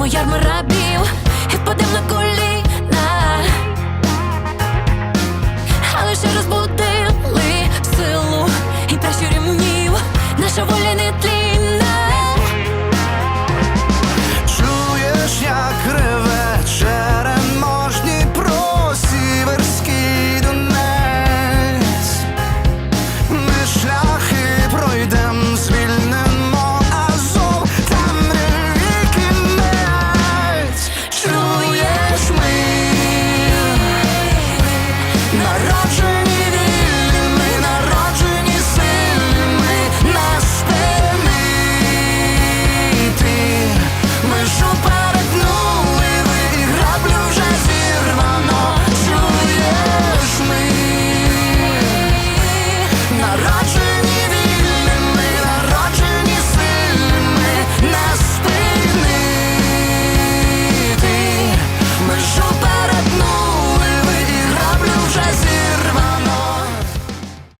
моя мрабі. może